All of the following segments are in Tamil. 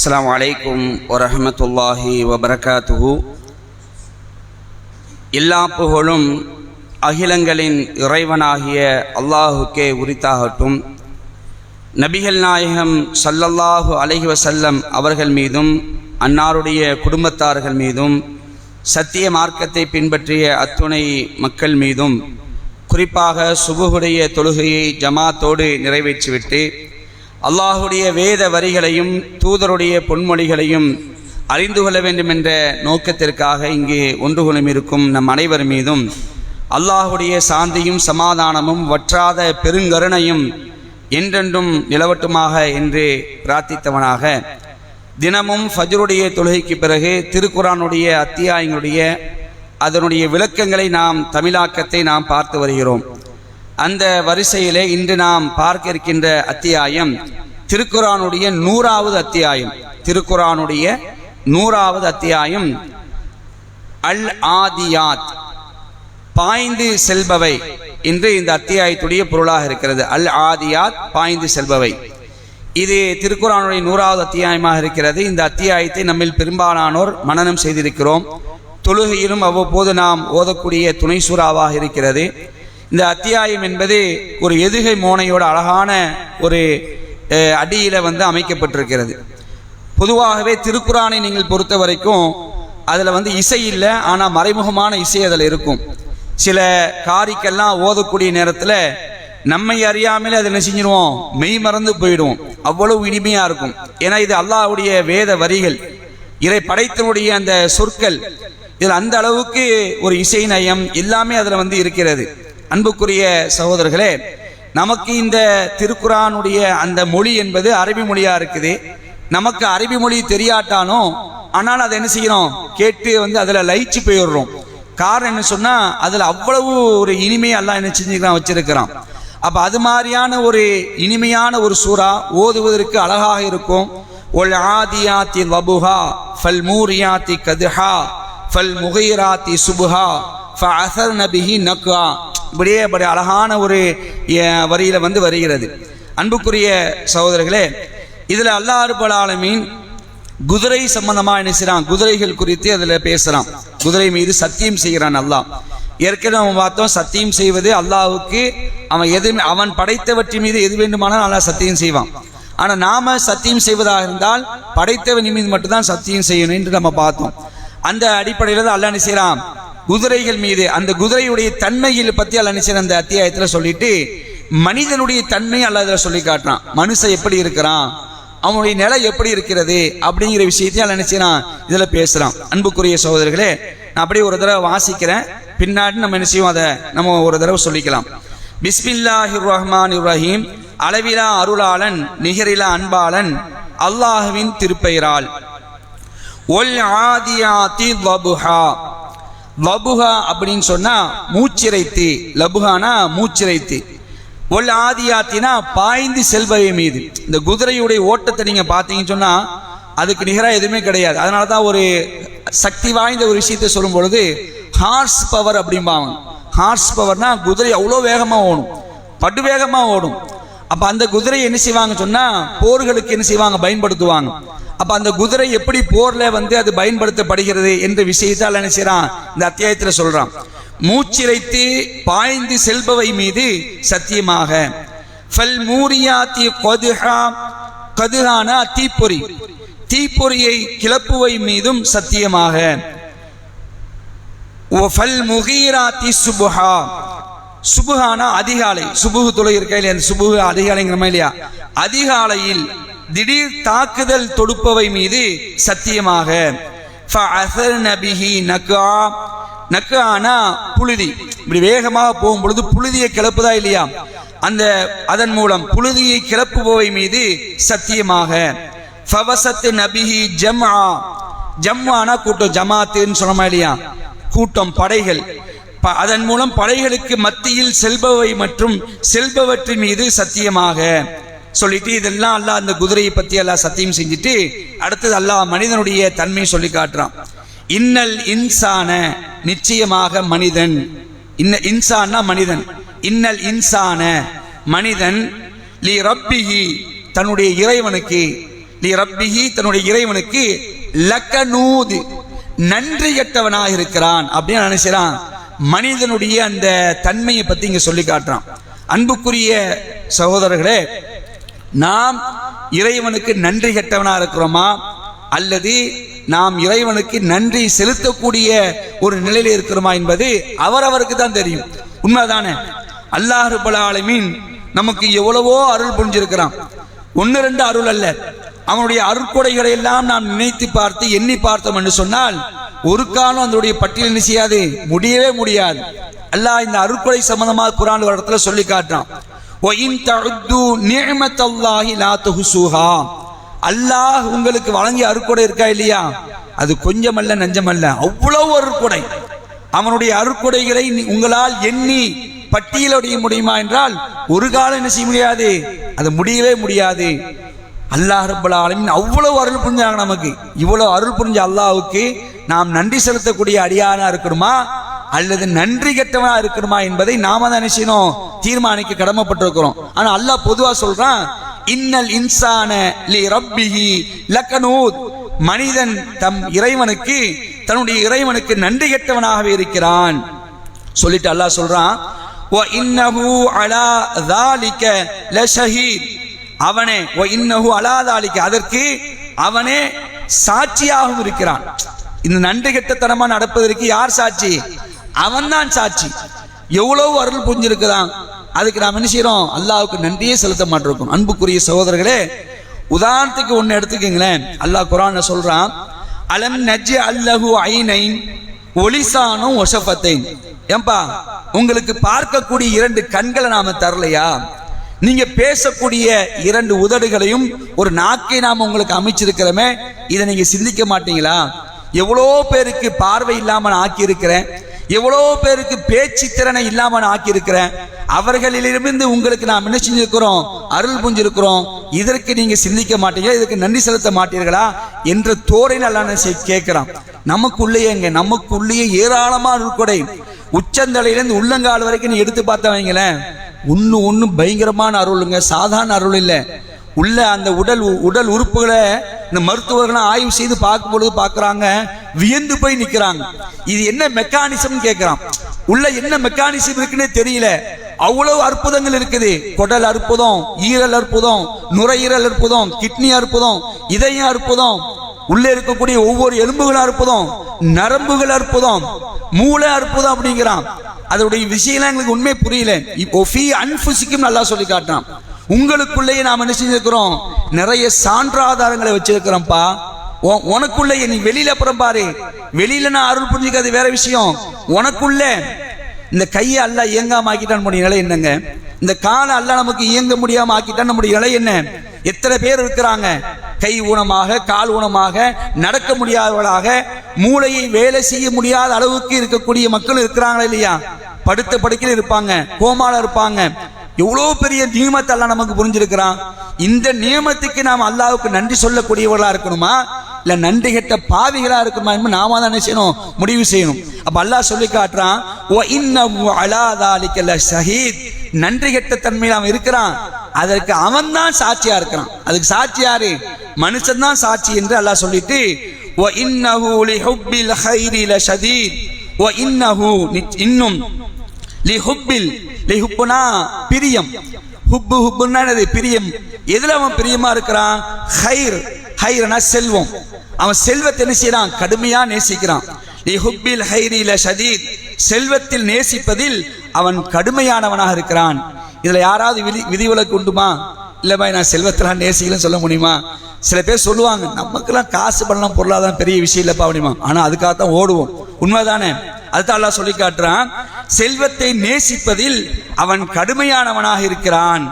السلام عليكم ورحمة الله وبركاته எல்லா புகழும் அகிலங்களின் இறைவனாகிய அல்லாஹுக்கே உரித்தாகட்டும் நபிகள் நாயகம் ஸல்லல்லாஹு அலைஹி வஸல்லம் அவர்கள் மீதும் அன்னாருடைய குடும்பத்தார்கள் மீதும் சத்திய மார்க்கத்தை பின்பற்றிய அத்துணை மக்கள் மீதும் குறிப்பாக சுபுகுடைய தொழுகையை ஜமாத்தோடு நிறைவேற்றிவிட்டு அல்லாஹுடைய வேத வரிகளையும் தூதருடைய பொன்மொழிகளையும் அறிந்து கொள்ள வேண்டும் என்ற நோக்கத்திற்காக இங்கே ஒன்று குணம் இருக்கும் நம் அனைவர் மீதும் அல்லாஹுடைய சாந்தியும் சமாதானமும் வற்றாத பெருங்கருணையும் என்றென்றும் நிலவட்டுமாக என்று பிரார்த்தித்தவனாக. தினமும் ஃபஜ்ருடைய தொழுகைக்கு பிறகு திருக்குறானுடைய அத்தியாயங்களுடைய அதனுடைய விளக்கங்களை நாம் தமிழாக்கத்தை நாம் பார்த்து வருகிறோம். அந்த வரிசையிலே இன்று நாம் பார்க்க இருக்கின்ற அத்தியாயம் திருக்குறானுடைய நூறாவது அத்தியாயம். திருக்குறானுடைய நூறாவது அத்தியாயம். அல் ஆதியாத். பாய்ந்து செல்பவை. என்று இந்த அத்தியாயத்துடைய பொருளாக இருக்கிறது. அல் ஆதியாத் பாய்ந்து செல்பவை. இது திருக்குறானுடைய நூறாவது அத்தியாயமாக இருக்கிறது. இந்த அத்தியாயத்தை நம்மில் பெரும்பாலானோர் மனனம் செய்திருக்கிறோம். தொழுகையிலும் அவ்வப்போது நாம் ஓதக்கூடிய துணை சூறாவாக இருக்கிறது. இந்த அத்தியாயம் என்பது ஒரு எதுகை மோனையோட அழகான ஒரு அடியில் வந்து அமைக்கப்பட்டிருக்கிறது. பொதுவாகவே திருக்குறானை நீங்கள் பொறுத்த வரைக்கும் அதில் வந்து இசை இல்லை ஆனால் மறைமுகமான இசை அதில் இருக்கும். சில காரிக்கெல்லாம் ஓதக்கூடிய நேரத்தில் நம்மை அறியாமலே அதை என்ன செஞ்சிருவோம்? மெய் மறந்து போயிடுவோம். அவ்வளவு இனிமையாக இருக்கும். ஏன்னா இது அல்லாஹ்வுடைய வேத வரிகள். இறை படைத்தனுடைய அந்த சொற்கள். இதில் அந்த அளவுக்கு ஒரு இசை நயம் எல்லாமே அதில் வந்து இருக்கிறது. அன்புக்குரிய சகோதரர்களே நமக்கு இந்த திருக்குறானுடைய அந்த மொழி என்பது அரபி மொழியா இருக்குது. நமக்கு அரபி மொழி தெரியாட்டாலும் ஆனால் அதை என்ன செய்யறோம்? கேட்டு வந்து அதில் லயிச்சு போயிடுறோம். காரணம் என்ன சொன்னால் அதில் அவ்வளவு ஒரு இனிமையை எல்லாம் என்ன செஞ்சுக்கிறான் வச்சிருக்கிறான். அப்போ அது மாதிரியான ஒரு இனிமையான ஒரு சூறா ஓதுவதற்கு அழகாக இருக்கும். ஒல் ஆதியாத்தி வபுஹா ஃபல் மூரியாத்தி கதுஹா ஃபல் முகைராத்தி சுபுஹா ஃப அசர் நபிஹி நக்வா. இப்படியே அப்படி அழகான ஒரு வரியில் வந்து வருகிறது. அன்புக்குரிய சகோதரர்களே இதில் அல்லாஹ் ரப்பல் ஆலமீன் குதிரை சம்பந்தமாக என்ன செய்கிறான் குதிரைகள் குறித்து அதில் பேசுகிறான் குதிரை மீது சத்தியம் செய்கிறான் அல்லாஹ். ஏற்கனவே அவன் பார்த்தோம் சத்தியம் செய்வது அல்லாஹுக்கு அவன் எது அவன் படைத்தவற்றின் மீது எது வேண்டுமானால் அல்லாஹ் சத்தியம் செய்வான். ஆனால் நாம் சத்தியம் செய்வதாக இருந்தால் படைத்தவன் மீது மட்டும்தான் சத்தியம் செய்யணும் என்று நம்ம பார்த்தோம். அந்த அடிப்படையில் தான் அல்லாஹ் என்ன செய்கிறான் குதிரைகள் மீது அந்த குதிரையுடைய தன்மையில் பத்தி அல்லாஹ் அந்த அத்தியாயத்துல சொல்லிட்டு மனிதனுடைய தன்மையை அல்ல இதுல சொல்லி காட்டுறான். மனுஷன் எப்படி இருக்கிறான்? அவனுடைய நிலை எப்படி இருக்கிறது? அப்படிங்கிற விஷயத்தையும் அல்ல நினைச்சான் இதில் பேசுகிறான் அன்புக்குரிய சகோதரர்களே நான் அப்படியே ஒரு தடவை வாசிக்கிறேன். பின்னாடி நம்ம நினைச்சியும் அதை நம்ம ஒரு தடவை சொல்லிக்கலாம். பிஸ்மில்லாஹி ரஹ்மான் இப்ராஹிம் அளவிலா அருளாளன் நிகரிலா அன்பாளன் அல்லாஹுவின் திருப்பெயரால். ஒல் ஆதியாத்தி வபுஹா. வபுகா அப்படின்னு சொன்னா மூச்சிறைத்து லபுஹானா மூச்சிரைத்து. ஒல் ஆதியாத்தினா பாய்ந்து செல்பவை மீது. இந்த குதிரையுடைய ஓட்டத்தை நீங்க பார்த்தீங்கன்னு சொன்னா அதுக்கு நிகராக எதுவுமே கிடையாது. அதனால தான் ஒரு சக்தி வாய்ந்த ஒரு விஷயத்தை சொல்லும் பொழுது ஹார்ஸ் பவர் அப்படிம்பாங்க ஹார்ஸ் பவர்னா குதிரை அவ்வளோ வேகமாக ஓடும். படு வேகமாக ஓடும். அப்போ அந்த குதிரையை என்ன செய்வாங்க சொன்னால் போர்களுக்கு என்ன செய்வாங்க? பயன்படுத்துவாங்க. அப்ப அந்த குதிரை எப்படி போர்ல வந்து அது பயன்படுத்தப்படுகிறது என்ற விஷயத்தால் அல்ல என்ன செய்றான் இந்த அத்தியாயத்துல சொல்றான். மூச்சிரைத்து பாய்ந்து செல்பவை மீது சத்தியமாக. ஃபல் மூரியாத்தி கொதுஹா. கதுஹானா தீப்பொறி. தீப்பொறியை கிளப்புவை மீதும் சத்தியமாக. ஃபல் முகீராத்தி சுபுஹா. சுபுஹானா அதிகாலை. சுபுகு துளை இருக்கா இல்லையா? அந்த சுபுகு அதிகாலைங்கிறமா இல்லையா? அதிகாலையில் திடீர் தாக்குதல் தொடுப்பவை மீது சத்தியமாக ஃபஅஸர்ன புழுதி இப்படி வேகமாக போகும் பொழுது புழுதியை கிளப்புதா இல்லையா? அந்த அதன் மூலம் புழுதியை கிளப்புபவை மீது சத்தியமாக ஃபவசத்து நபிஹி ஜம்ஆ ஜம்மானா கூட்டம் ஜமாத்துன்னு சொன்னோமா இல்லையா? கூட்டம் படைகள் ப- அதன் மூலம் படைகளுக்கு மத்தியில் செல்பவை மற்றும் செல்பவற்றின் மீது சத்தியமாக சொல்லிட்டு இதெல்லாம் அல்லாஹ் அந்த குதிரையை பத்தி எல்லாம் சத்தியம் செஞ்சுட்டு அடுத்தது அல்லாஹ் மனிதனுடைய தன்மையை சொல்லி காட்டுறான். இன்னல் இன்சான நிச்சயமாக மனிதன். இன்ன இன்சான்னா மனிதன். இன்னல் இன்சான மனிதன் லி ரப்பிஹி தன்னுடைய இறைவனுக்கு லி ரப்பிஹி தன்னுடைய இறைவனுக்கு லக்கனூது நன்றி கட்டவனாக இருக்கிறான் அப்படின்னு நினைச்சான் மனிதனுடைய அந்த தன்மையை பத்தி இங்க சொல்லி காட்டுறான். அன்புக்குரிய சகோதரர்களே நாம் இறைவனுக்கு நன்றி கெட்டவனா இருக்கிறோமா? அல்லது நாம் இறைவனுக்கு நன்றி செலுத்தக்கூடிய ஒரு நிலையில இருக்கிறோமா என்பது அவரவருக்கு தான் தெரியும். உண்மைதானே? அல்லாஹ் ரப்பல் ஆலமீன் நமக்கு எவ்வளவோ அருள் புரிஞ்சிருக்கிறான். ஒன்னு ரெண்டு அருள் அல்ல. அவனுடைய அருட்கொடைகளை எல்லாம் நாம் நினைத்து பார்த்து எண்ணி பார்த்தோம் என்று சொன்னால் ஒரு காலம் அதனுடைய பட்டியல் செய்யாது? முடியவே முடியாது. அல்லாஹ் இந்த அருட்கொடை சம்பந்தமாக குரான் ஒரு இடத்துல சொல்லி காட்டுறான். அல்லாஹ் உங்களுக்கு வழங்கிய அருக்குடை இருக்கா இல்லையா? அது கொஞ்சம் அல்ல கொஞ்சமல்ல நஞ்சமல்ல. அவ்வளவு அருக்குடை அவனுடைய அருக்குடைகளை உங்களால் எண்ணி பட்டியலிடைய முடியுமா என்றால் ஒரு காலம் என்ன செய்ய முடியாது? அது முடியவே முடியாது. அல்லாஹ் ரபுல் ஆலமின் அவ்வளவு அருள் புரிஞ்சாங்க நமக்கு. இவ்வளவு அருள் புரிஞ்ச அல்லாவுக்கு நாம் நன்றி செலுத்தக்கூடிய அடியானா இருக்கணுமா? அல்லது நன்றி கெட்டவனா இருக்கணுமா என்பதை நாம தான் நினைச்சணும் தீர்மானிக்க கடமைப்பட்டிருக்கிறோம். ஆனா அல்லாஹ் பொதுவா சொல்றான் இன்னல் இன்சான லி ரப்பிஹி லக்கனூத் மனிதன் தம் இறைவனுக்கு தன்னுடைய இறைவனுக்கு நன்றி கெட்டவனாகவே இருக்கிறான். சொல்லிட்டு அல்லாஹ் சொல்றான் ஓ இன்னஹு அலா தாலிக்க லஷஹீத். அவனே ஓ இன்னஹு அலா தாலிக்க அதற்கு அவனே சாட்சியாகவும் இருக்கிறான். இந்த நன்றி கெட்டத்தனமா நடப்பதற்கு யார் சாட்சி? அவன்தான் சாட்சி. எவ்வளவு அருள் புரிஞ்சிருக்கிறான்? அதுக்கு நாம் என்ன செய்யறோம்? அல்லாவுக்கு நன்றியே செலுத்த மாட்டிருக்கோம். அன்புக்குரிய சகோதரர்களே உதாரணத்துக்கு ஒன்று எடுத்துக்கங்களேன். அல்லாஹ் குரான் சொல்றான் அலம் நஜ்ஜி அல்லஹு ஐனைன் ஒலிசானும் ஒஷபத்தைன் ஏம்பா உங்களுக்கு பார்க்கக்கூடிய இரண்டு கண்களை நாம தரலையா? நீங்க பேசக்கூடிய இரண்டு உதடுகளையும் ஒரு நாக்கை நாம உங்களுக்கு அமைச்சிருக்கிறோமே இதை நீங்க சிந்திக்க மாட்டீங்களா? எவ்வளோ பேருக்கு பார்வை இல்லாம நான் ஆக்கியிருக்கிறேன். எவ்வளோ பேருக்கு பேச்சு திறனை இல்லாமல் நான் ஆக்கியிருக்கிறேன். அவர்களிலிருந்து உங்களுக்கு நாம் என்ன செஞ்சிருக்கிறோம்? அருள் புஞ்சிருக்கிறோம் இதற்கு நீங்க சிந்திக்க மாட்டீங்க. இதுக்கு நன்றி செலுத்த மாட்டீர்களா? என்ற தோரையில் எல்லாம் கேட்கிறான். நமக்குள்ளேயேங்க நமக்குள்ளேயே ஏராளமான உள்கொடை. உச்சந்தலையிலேருந்து உள்ளங்கால் வரைக்கும் நீ எடுத்து பார்த்த வைங்களேன். ஒன்று ஒன்று பயங்கரமான அருளுங்க. சாதாரண அருள் இல்லை. உள்ள அந்த உடல் உடல் உறுப்புகளை இந்த மருத்துவர்களும் ஆய்வு செய்து பார்க்கும் பொழுது பார்க்குறாங்க. வியந்து போய் நிக்கிறாங்க. இது என்ன மெக்கானிசம் கேட்கிறான் உள்ள என்ன மெக்கானிசம் இருக்குன்னு தெரியல. அவ்வளவு அற்புதங்கள் இருக்குது. குடல் அற்புதம் ஈரல் அற்புதம் நுரையீரல் அற்புதம் கிட்னி அற்புதம் இதயம் அற்புதம் உள்ளே இருக்கக்கூடிய ஒவ்வொரு எலும்புகள் அற்புதம் நரம்புகள் அற்புதம் மூளை அற்புதம் அப்படிங்கிறான். அதனுடைய விஷயம்லாம் எங்களுக்கு உண்மை புரியல. இப்போ ஃபீ அன்புசிக்கும் நல்லா சொல்லி காட்டுறான். உங்களுக்குள்ளேயே நாம் என்ன செஞ்சிருக்கிறோம்? நிறைய சான்றாதாரங்களை வச்சிருக்கிறோம்ப்பா. உனக்குள்ள நீ வெளியில அப்புறம் பாரு. வெளியில நான் அருள் புரிஞ்சுக்கிறது வேற விஷயம். உனக்குள்ள இந்த கையை அல்ல இயங்காம ஆக்கிட்டான் நம்முடைய நிலை என்னங்க? இந்த காலை அல்ல நமக்கு இயங்க முடியாம ஆக்கிட்டான் நம்முடைய நிலை என்ன? எத்தனை பேர் இருக்கிறாங்க? கை ஊனமாக கால் ஊனமாக நடக்க முடியாதவர்களாக மூளையை வேலை செய்ய முடியாத அளவுக்கு இருக்கக்கூடிய மக்கள் இருக்கிறாங்களா இல்லையா? படுத்த படுக்கையில் இருப்பாங்க கோமால இருப்பாங்க. எவ்வளவு பெரிய நியமத்தை எல்லாம் நமக்கு புரிஞ்சிருக்கிறான். இந்த நியமத்துக்கு நாம் அல்லாவுக்கு நன்றி சொல்லக்கூடியவர்களா இருக்கணுமா? இல்லை நன்றி கெட்ட பாவிகளாக இருக்குமா என்பது நாம தான் என்ன செய்யணும்? முடிவு செய்யணும். அப்போ அல்லாஹ் சொல்லி காட்டுறான் ஓ இன்னும் அலாதாலிக்கல்ல ஷஹீத் நன்றி கெட்ட தன்மையில் அவன் இருக்கிறான். அதற்கு அவன் தான் சாட்சியா இருக்கிறான். அதுக்கு சாட்சி யாரு? மனுஷன் தான் சாட்சி என்று அல்லாஹ் சொல்லிட்டு ஓ இன்னஹு லி ஹுப்பில் ஹைரில ஷதீத் ஓ இன்னஹு இன்னும் லி ஹுப்பில் லி ஹுப்புனா பிரியம். ஹுப்பு ஹுப்புன்னா பிரியம். எதுல அவன் பிரியமா இருக்கிறான்? ஹைர். ஹைரனா செல்வம். அவன் செல்வத்தை என்ன செய்யறான் கடுமையா நேசிக்கிறான். ஹுப்பில் ஹைரில ஷதீத். செல்வத்தில் நேசிப்பதில் அவன் கடுமையானவனாக இருக்கிறான். இதுல யாராவது விதி விதிவிலக்கு உண்டுமா? இல்லைம்மா நான் செல்வத்தெல்லாம் நேசிக்கலன்னு சொல்ல முடியுமா? சில பேர் சொல்லுவாங்க நமக்கெல்லாம் காசு பண்ணலாம் பொருளாதாரம் பெரிய விஷயம் இல்லைப்பா அப்படிமா. ஆனால் அதுக்காக தான் ஓடுவோம். உண்மைதானே? அதுதான் எல்லாம் சொல்லி காட்டுறான். செல்வத்தை நேசிப்பதில் அவன் கடுமையானவனாக இருக்கிறான்.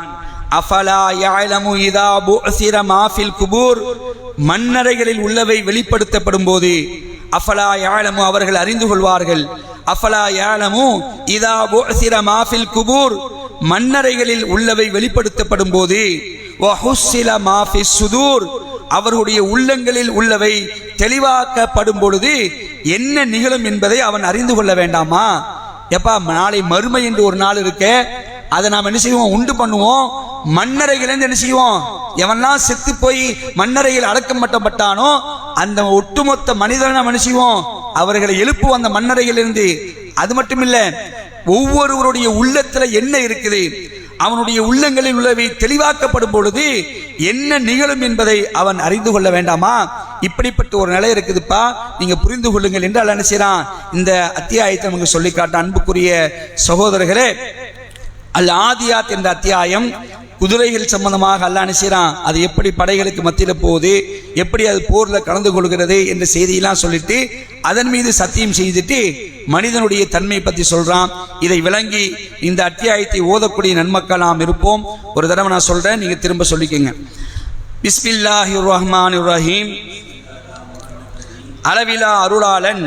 அஃபலா யாழமு இதா புசிர மாஃபில் குபூர்? மண்ணறைகளில் உள்ளவை வெளிப்படுத்தப்படும் போது அஃபலா யாலமு அவர்கள் அறிந்து கொள்வார்கள். அஃபலா யாலமு இதா சிர மாஃபில் குபூர். மண்ணறைகளில் உள்ளவை வெளிப்படுத்தப்படும் போது வஹுஸ்ஸில மாஃபி சுதூர். அவர்களுடைய உள்ளங்களில் உள்ளவை தெளிவாக்கப்படும் பொழுது என்ன நிகழும் என்பதை அவன் அறிந்து கொள்ள வேண்டாமா? எப்பா நாளை மறுமை என்று ஒரு நாள் இருக்க அதை நாம் என்ன செய்வோம்? உண்டு பண்ணுவோம்? மண்ணறைகள் என்ன செய்வோம்? எவன்லாம் செத்து போய் மண்ணறையில் அடக்கம் பட்டப்பட்டானோ அந்த ஒட்டுமொத்த மனிதன மனுஷியும் அவர்களை எழுப்பும் அந்த மண்ணறையிலிருந்து. அது மட்டும் இல்ல ஒவ்வொருவருடைய உள்ளத்துல என்ன இருக்குது? அவனுடைய உள்ளங்களில் உள்ளவை தெளிவாக்கப்படும் பொழுது என்ன நிகழும் என்பதை அவன் அறிந்து கொள்ள வேண்டாமா? இப்படிப்பட்ட ஒரு நிலை இருக்குதுப்பா. நீங்க புரிந்து கொள்ளுங்கள் என்று அல்ல என்ன இந்த அத்தியாயத்தை நமக்கு சொல்லி காட்ட அன்புக்குரிய சகோதரர்களே. அல் ஆதியாத் என்ற அத்தியாயம் குதிரைகள் சம்பந்தமாக அல்லாஹ் அனுசிறான் அது எப்படி படைகளுக்கு மத்தியில் போகுது? எப்படி அது போரில் கலந்து கொள்கிறது என்ற செய்தியெல்லாம் சொல்லிட்டு அதன் மீது சத்தியம் செய்துட்டு மனிதனுடைய தன்மை பற்றி சொல்கிறான் இதை விளங்கி இந்த அத்தியாயத்தை ஓதக்கூடிய நன்மக்கள் நாம் இருப்போம். ஒரு தடவை நான் சொல்கிறேன் நீங்கள் திரும்ப சொல்லிக்கோங்க. பிஸ்மில்லாஹி ரஹ்மான் ரஹீம் அளவிலா அருளாளன்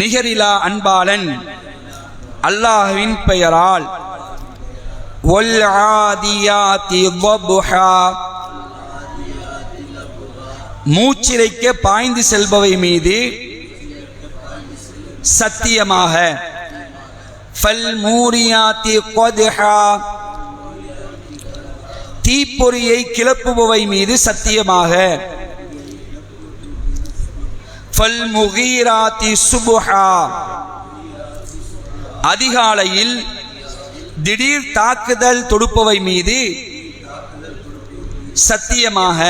நிகரிலா அன்பாளன் அல்லாஹுவின் பெயரால் மூச்சிறைக்க பாய்ந்து செல்பவை மீது சத்தியமாக. தீப்பொறியை கிளப்புபவை மீது சத்தியமாக. அதிகாலையில் திடீர் தாக்குதல் தொடுப்பவை மீது சத்தியமாக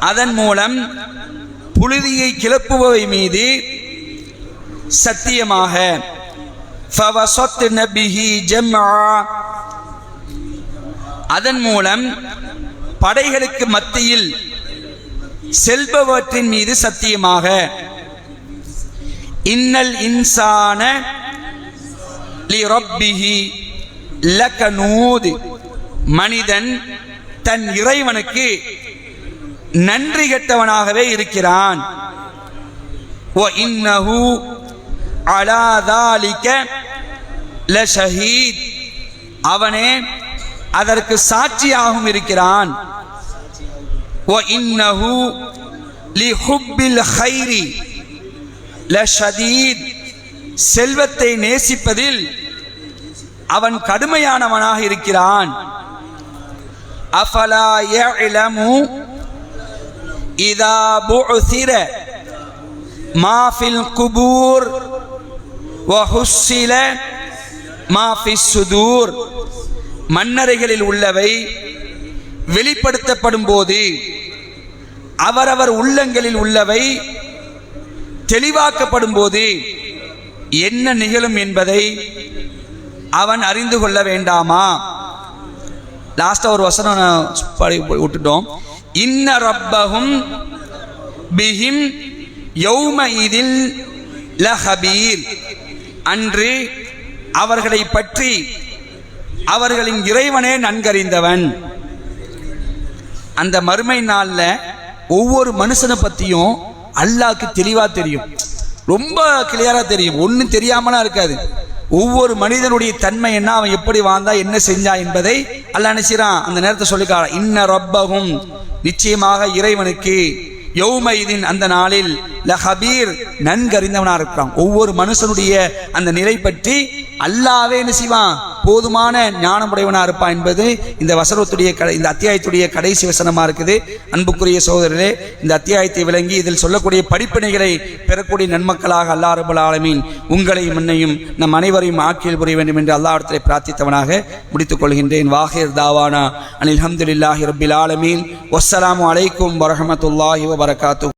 அதன் மூலம் புழுதியை கிளப்புபவை மீது சத்தியமாக அதன் மூலம் படைகளுக்கு மத்தியில் செல்பவற்றின் மீது சத்தியமாக இன்னல் இன்சான லி ரப்பிஹி லகனூத் மனிதன் தன் இறைவனுக்கு நன்றி கெட்டவனாகவே இருக்கிறான். ஓ இன்னஹு அலா தாலிக லஷஹீத் அவனே அதற்கு சாட்சியாகவும் இருக்கிறான். ஓ இன்னஹு லி ஹுப்பில் ஹைரி. லஷதீத் செல்வத்தை நேசிப்பதில் அவன் கடுமையானவனாக இருக்கிறான். அஃபலா யஅலமு இதா புஉசிர மா ஃபில் குபூர் வஹுஸ்ஸில மா ஃபிஸ் சுதூர். மன்னரைகளில் உள்ளவை வெளிப்படுத்தப்படும் போது அவரவர் உள்ளங்களில் உள்ளவை தெளிவாக்கப்படும் போது என்ன நிகழும் என்பதை அவன் அறிந்து கொள்ள வேண்டாமா? லாஸ்ட்டாக ஒரு வசனம் படி விட்டுட்டோம். இன்ன ரப்பகும் பிஹிம் யௌம இதில் லஹபீர். அன்று அவர்களை பற்றி அவர்களின் இறைவனே நன்கறிந்தவன். அந்த மறுமை நாளில் ஒவ்வொரு மனுஷனை பற்றியும் அல்லாஹ்க்கு தெளிவாக தெரியும். ரொம்ப கிளியராக தெரியும். ஒன்றும் தெரியாமலாம் இருக்காது. ஒவ்வொரு மனிதனுடைய தன்மை என்ன அவன் எப்படி வாழ்ந்தா என்ன செஞ்சா என்பதை அல்லாஹ் நினைச்சிறான் அந்த நேரத்தை சொல்லிக்கார இன்ன ரப்பகும் நிச்சயமாக இறைவனுக்கு யௌமைதின் அந்த நாளில் லஹபீர் நன்கறிந்தவனாக இருக்கிறான். ஒவ்வொரு மனுஷனுடைய அந்த நிலை பற்றி அல்லாவே என்ன செய்வான்? போதுமான ஞானமுடையவனாக இருப்பான் என்பது இந்த வசனத்துடைய கடை இந்த அத்தியாயத்துடைய கடைசி வசனமாக இருக்குது. அன்புக்குரிய சகோதரரே இந்த அத்தியாயத்தை விளங்கி இதில் சொல்லக்கூடிய படிப்பினைகளை பெறக்கூடிய நன்மக்களாக அல்லா ரபுல் ஆலமீன் உங்களையும் முன்னையும் நம் அனைவரையும் ஆக்கியல் புரிய வேண்டும் என்று அல்லாஹ்விடத்திலே பிரார்த்தித்தவனாக முடித்துக் கொள்கின்றேன். வாஹிர் தாவானா அனில் அஹமதுல்லாஹி ரபில் ஆலமீன். வசலாம் அலைக்கும் வரஹமத்துல்லாஹி வபரகாத்து